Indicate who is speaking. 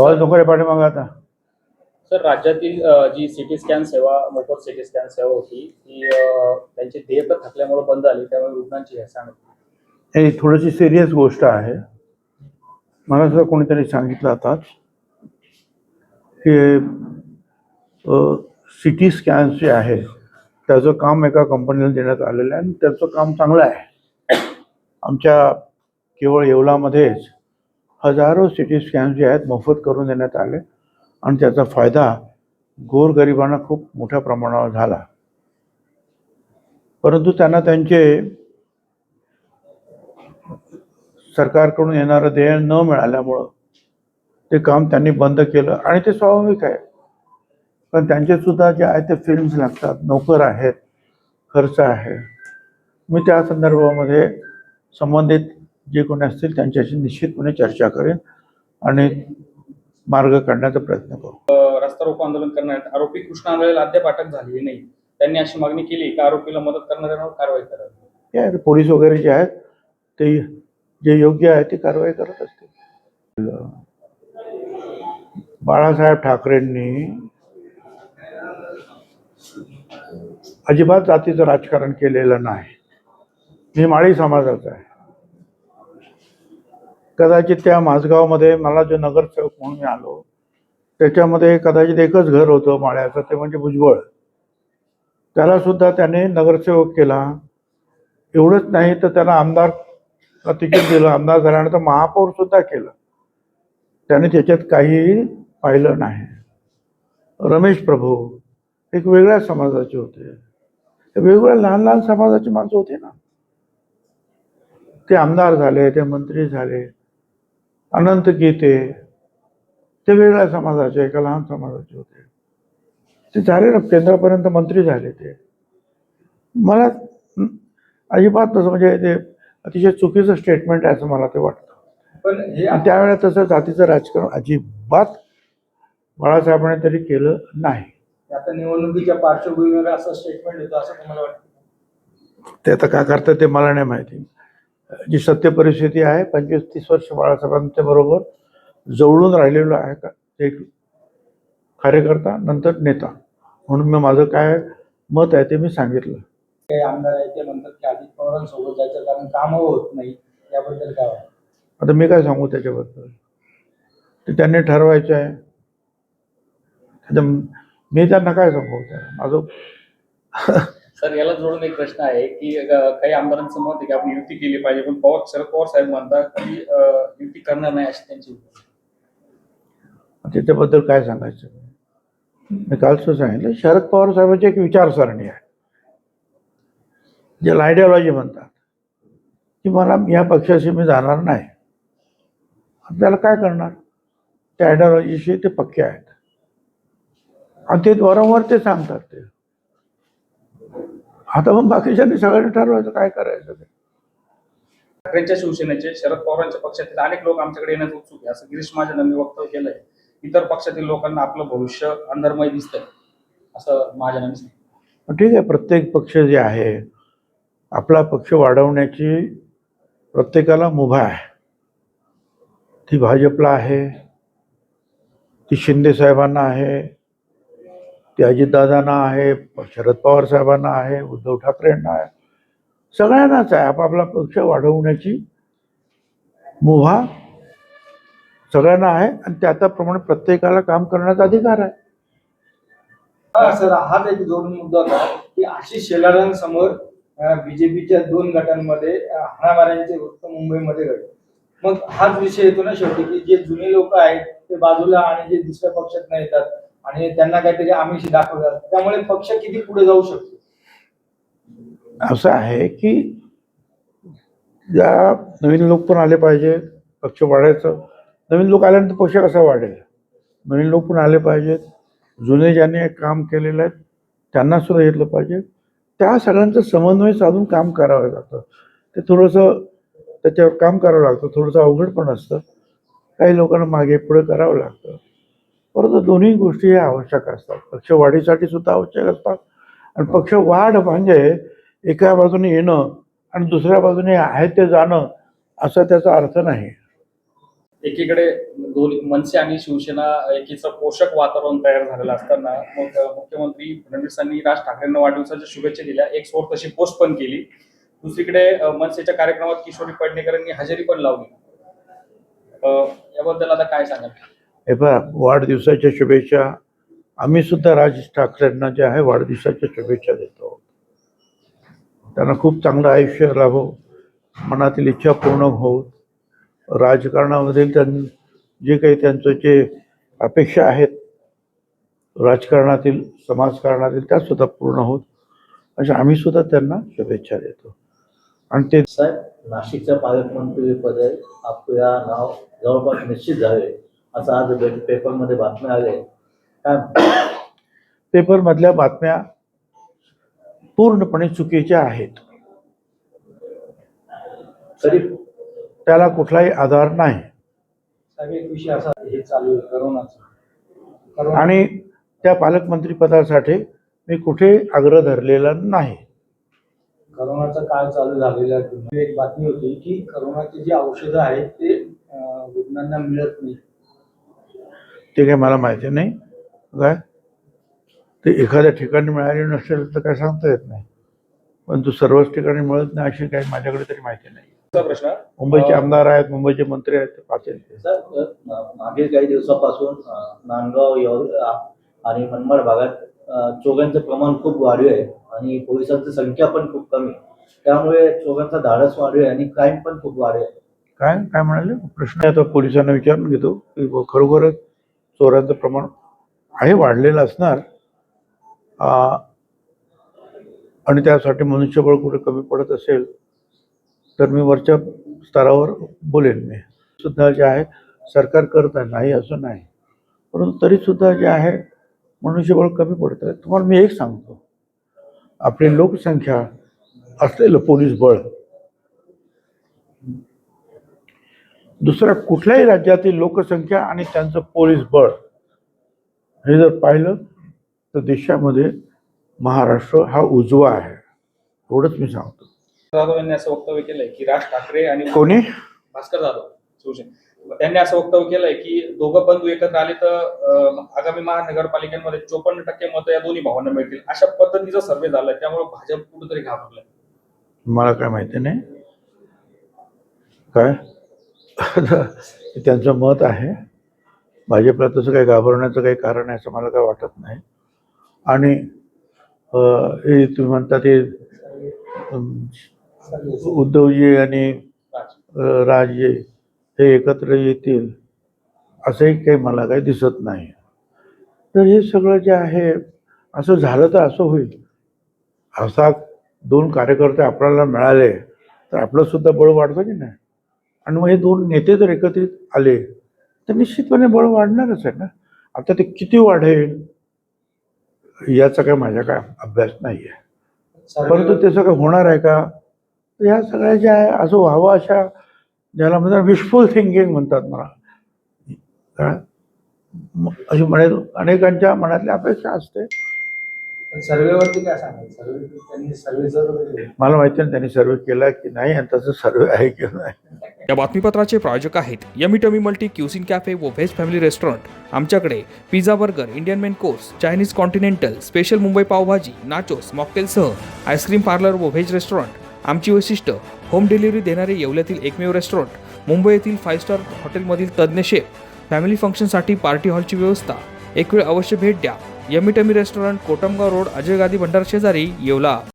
Speaker 1: आवाज नको रे पाठीमागं आता.
Speaker 2: सर राज्यातील अ, जी सिटी स्कॅन सेवा मोफत सिटी स्कॅन सेवा होती ती अ, त्यांची देयक थकल्यामुळे बंद झाली त्यामुळे रुग्णांची हेळसांड होती.
Speaker 1: ही थोडीशी सिरियस गोष्ट आहे. मला सुद्धा कोणीतरी सांगितलं आताच की सी टी स्कॅन्स जे आहे त्याचं काम एका कंपनीला देण्यात आलेलं आहे आणि त्याचं काम चांगलं आहे. आमच्या केवळ येवलामध्येच हजारो सी टी स्कॅन्स जे आहेत मोफत करून देण्यात आले. आणि त्याचा फायदा गोरगरिबांना खूप मोठ्या प्रमाणावर झाला. परंतु त्यांना त्यांचे सरकारकडून येणारं देय न मिळाल्यामुळं ते काम त्यांनी बंद केलं आणि ते स्वाभाविक आहे. पण त्यांचे सुद्धा जे आहे ते फिल्म्स लागतात नोकर आहेत खर्च आहे. मी त्या संदर्भामध्ये संबंधित जे कोणी असतील त्यांच्याशी निश्चितपणे चर्चा करेन आणि मार्ग काढण्याचा प्रयत्न करू.
Speaker 2: रस्ता रोको आंदोलन करण्यात आरोपी कृष्ण आंधळेला अद्याप अटक झालेली नाही. त्यांनी अशी मागणी केली की आरोपीला मदत करणाऱ्यांवर कारवाई करावी
Speaker 1: पोलीस वगैरे जे आहेत ते जे योग्य आहे ते कारवाई करत असतील. बाळासाहेब ठाकरेंनी अजिबात जातीचं राजकारण केलेलं नाही. मी माळी समाजाचा आहे. कदाचित त्या माझगावमध्ये मला जो नगरसेवक म्हणून मी आलो त्याच्यामध्ये कदाचित एकच घर होतं माळ्याचं ते म्हणजे भुजबळ. त्याला सुद्धा त्याने नगरसेवक केला. एवढंच नाही तर त्याला आमदार तिकीट दिलं आमदार झाल्यानंतर महापौर सुद्धा केलं. त्याने त्याच्यात काही पाहिलं नाही. रमेश प्रभू एक वेगळ्या समाजाचे होते. ते वेगवेगळ्या लहान लहान समाजाची माणसं होती ना. ते आमदार झाले ते मंत्री झाले. अनंत गीते ते वेगळ्या समाजाचे एका लहान समाजाचे होते. ते झाले ना केंद्रापर्यंत मंत्री झाले ते. मला अजिबात तसं म्हणजे ते अतिशय चुकीचं स्टेटमेंट आहे असं मला ते वाटतं.
Speaker 2: पण हे
Speaker 1: त्यावेळेला तसं जातीचं राजकारण अजिबात बाळासाहेबांनी तरी केलं नाही.
Speaker 2: आता निवडणुकीच्या पार्श्वभूमीवर असं स्टेटमेंट येतो असं तुम्हाला वाटतं?
Speaker 1: ते आता काय करतं ते मला नाही माहिती. जी सत्य परिस्थिती आहे पंचवीस तीस वर्ष बाळासाहेबांच्या बरोबर जवळून राहिलेलो आहे का? एक कार्यकर्ता नंतर नेता. म्हणून मी माझं काय मत आहे ते मी सांगितलं.
Speaker 2: काही आमदार आहेत ते म्हणतात की अजित पवारांसोबत जायचं कारण कामं होत नाही याबद्दल काय
Speaker 1: आता मी काय सांगू त्याच्याबद्दल? ते त्यांनी ठरवायचं आहे. मी त्यांना काय सांगू? माझं
Speaker 2: सर याला जोडून एक प्रश्न आहे की काही आमदारांचं मत आहे की आपण युती केली पाहिजे पण पवार शरद पवार साहेब म्हणतात की युती करणार नाही अशी त्यांची
Speaker 1: त्याच्याबद्दल काय सांगायचं? मी कालचं सांगितलं शरद पवार साहेबांची एक विचारसरणी आहे. ज्याला आयडिओलॉजी म्हणतात. की मला या पक्षाशी मी जाणार नाही. आपल्याला काय करणार? त्या आयडिओलॉजीशी ते पक्के आहेत. आणि ते वारंवार ते सांगतात ते. आता मग बाकीच्यांनी सगळ्यांनी ठरवायचं काय करायचं ते.
Speaker 2: ठाकरेंच्या शिवसेनेचे शरद पवारांच्या पक्षातील अनेक लोक आमच्याकडे येण्यास उत्सुक आहे असं गिरीश महाजनांनी वक्तव्य केलंय. इतर पक्षातील लोकांना आपलं भविष्य अंधर्मय दिसतंय असं महाजनांनी सांगितलं.
Speaker 1: ठीक आहे प्रत्येक पक्ष जे आहे आपला पक्ष वाढवण्याची प्रत्येकाला मुभा आहे. ती भाजपला आहे ती शिंदे साहेबांना आहे ते अजितदादांना आहे शरद पवार साहेबांना आहे उद्धव ठाकरेंना आहे. सगळ्यांनाच आहे. आपापला पक्ष वाढवण्याची मुभा सगळ्यांना आहे आणि त्या त्याप्रमाणे प्रत्येकाला काम करण्याचा अधिकार आहे.
Speaker 3: हा, सर हाच एक जोडून मुद्दा होता की आशिष शेलारांसमोर बीजेपीच्या दोन गटांमध्ये हाणामाऱ्यांचे वृत्त मुंबईमध्ये घडले. मग हाच विषय येतो ना शेवटी की जे जुने लोक आहेत ते बाजूला आणि जे दुसऱ्या पक्षात येतात आणि त्यांना काहीतरी आमिष दाखवतात त्यामुळे पक्ष किती पुढे जाऊ शकतो?
Speaker 1: असं आहे की ज्या नवीन लोक पण आले पाहिजेत पक्ष वाढायचं. नवीन लोक आल्यानंतर पक्ष कसा वाढेल? नवीन लोक पण आले पाहिजेत. जुने ज्यांनी काम केलेलं आहे त्यांना सुद्धा घेतलं पाहिजे. त्या सगळ्यांचं समन्वय साधून काम करावं लागतं. ते थोडंसं त्याच्यावर काम करावं लागतं. थोडंसं अवघड पण असतं. काही लोकांना मागे पुढे करावं लागतं. परंतु दोन्ही गोष्टी ह्या आवश्यक असतात. पक्ष वाढीसाठी सुद्धा आवश्यक असतात आणि पक्ष वाढ म्हणजे एका बाजूने येणं आणि दुसऱ्या बाजूने आहे ते जाणं असा त्याचा अर्थ नाही.
Speaker 2: एकीकडे दोन्ही मनसे आणि शिवसेना एकीचं पोषक वातावरण तयार झालेलं असताना मग मुख्यमंत्री फडणवीसांनी राज ठाकरेंना वाढदिवसाच्या शुभेच्छा दिल्या. एक स्फोट तशी पोस्ट पण केली. दुसरीकडे मनसेच्या कार्यक्रमात किशोरी पेडणेकरांनी हजेरी पण लावली. याबद्दल आता काय सांगाल?
Speaker 1: हे पहा वाढदिवसाच्या शुभेच्छा. आम्ही सुद्धा राज ठाकरेंना जे आहे वाढदिवसाच्या शुभेच्छा देतो. त्यांना खूप चांगलं आयुष्य लाभो मनातील इच्छा पूर्ण होत राजकारणामधील त्यां जे काही त्यांचं जे अपेक्षा आहेत राजकारणातील समाजकारणातील त्या सुद्धा पूर्ण होत अशा आम्ही सुद्धा त्यांना शुभेच्छा देतो. आणि ते
Speaker 4: साहेब नाशिकच्या पालकमंत्रीपदी आपल्या नाव जवळपास निश्चित झाले. असं आज पेपरमध्ये बातम्या आले काय
Speaker 1: पेपरमधल्या बातम्या पूर्णपणे चुकीच्या आहेत.
Speaker 4: तरी
Speaker 1: त्याला कुठलाही आधार नाही.
Speaker 3: साहेब एक विषय असा हे चालू करोनाचा. करोना
Speaker 1: आणि त्या पालकमंत्री पदासाठी मी कुठे आग्रह धरलेला नाही.
Speaker 3: करोनाचा काळ चालू झालेला. एक बातमी होती की करोनाची जी औषधं आहेत ते रुग्णांना मिळत नाही.
Speaker 1: ते काही मला माहिती नाही. काय? ते एखाद्या ठिकाणी मिळाली नसेल तर काय सांगता येत नाही. पण तू सर्वच ठिकाणी मिळत नाही अशी काही माझ्याकडे तरी माहिती नाही.
Speaker 2: प्रश्न.
Speaker 1: मुंबईचे आमदार आहेत मुंबईचे मंत्री आहेत ते ते.
Speaker 4: मा- मागील काही दिवसापासून नांदगाव आणि मनमाड भागात अ, चोरांचं प्रमाण खूप वाढले आहे आणि पोलिसांची संख्या पण खूप कमी आहे. त्यामुळे चोरांचा धाडस वाढले आणि क्राईम पण खूप वाढले आहे.
Speaker 1: काय काय म्हणाले? प्रश्न आता पोलिसांना विचारून घेतो. की खरोखरच चोरांचं प्रमाण आहे वाढलेलं असणार. आणि त्यासाठी मनुष्यबळ कुठे कमी पडत असेल तर मी वरच्या स्तरावर बोलेन. मी सुद्धा जे आहे सरकार करत आहे नाही असं नाही. परंतु तरीसुद्धा जे आहे मनुष्यबळ कमी पडत आहे. तुम्हाला मी एक सांगतो. आपली लोकसंख्या असलेलं पोलीस बळ दुसऱ्या कुठल्याही राज्यातील लोकसंख्या आणि त्यांचं पोलीस बळ हे जर पाहिलं तर देशामध्ये महाराष्ट्र हा उजवा आहे. एवढंच मी सांगतो.
Speaker 2: जाधव यांनी असं वक्तव्य केलंय की राज ठाकरे आणि
Speaker 1: कोणी?
Speaker 2: भास्कर जाधव शिवसेना. त्यांनी असं वक्तव्य केलंय की दोघं बंधू एकत्र आले तर आगामी महानगरपालिकांमध्ये चोपन्न टक्के मतं या दोन्ही भावांना मिळतील. अशा पद्धतीचा सर्वे झालाय त्यामुळे भाजप कुठेतरी घाबरलंय.
Speaker 1: मला काय माहिती नाही. काय? त्यांचं मत आहे. भाजपला तसं काही घाबरण्याचं काही कारण आहे असं मला काय वाटत नाही. आणि हे तुम्ही म्हणता ते उद्धवजी आणि
Speaker 2: राजे
Speaker 1: हे एकत्र येतील असंही काही मला काही दिसत नाही. तर हे सगळं जे आहे असं झालं तर असं होईल. असा दोन कार्यकर्ते आपल्याला मिळाले तर आपलं सुद्धा बळ वाढतं की नाही? आणि मग हे दोन नेते जर एकत्रित आले तर निश्चितपणे बळ वाढणारच आहे ना. आता ते किती वाढेल याचा काय माझ्या काय अभ्यास नाही आहे परंतु ते सगळं होणार आहे का? ह्या सगळ्या ज्या आहे असं व्हावं अशा ज्याला म्हणतात विशफुल थिंकिंग म्हणतात मला काय अशी म्हणे अनेकांच्या मनातली अपेक्षा असते.
Speaker 3: सर्वेवरती काय सांगाल सर्वे त्यांनी सर्वे जर
Speaker 1: मला माहिती नाही त्यांनी सर्वे केला की नाही आणि तसं सर्वे आहे की नाही.
Speaker 5: या बातमीपत्राचे प्रायोजक आहेत yummy tummy multi cuisine cafe व व्हेज फॅमिली रेस्टॉरंट. आमच्याकडे pizza burger Indian main course Chinese continental special Mumbai pav bhaji nachos मॉकटेलसह ice cream parlour व व्हेज रेस्टॉरंट. आमची वैशिष्ट्य होम डिलिव्हरी देणारे येवल्यातील एकमेव रेस्टॉरंट मुंबई येथील फाईव्ह स्टार हॉटेलमधील तज्ज्ञ शेफ. फॅमिली फंक्शनसाठी पार्टी हॉलची व्यवस्था. एक वेळ अवश्य भेट द्या. Yummy tummy restaurant Kotamgaon road Ajay Gadi Bhandar शेजारी येवला.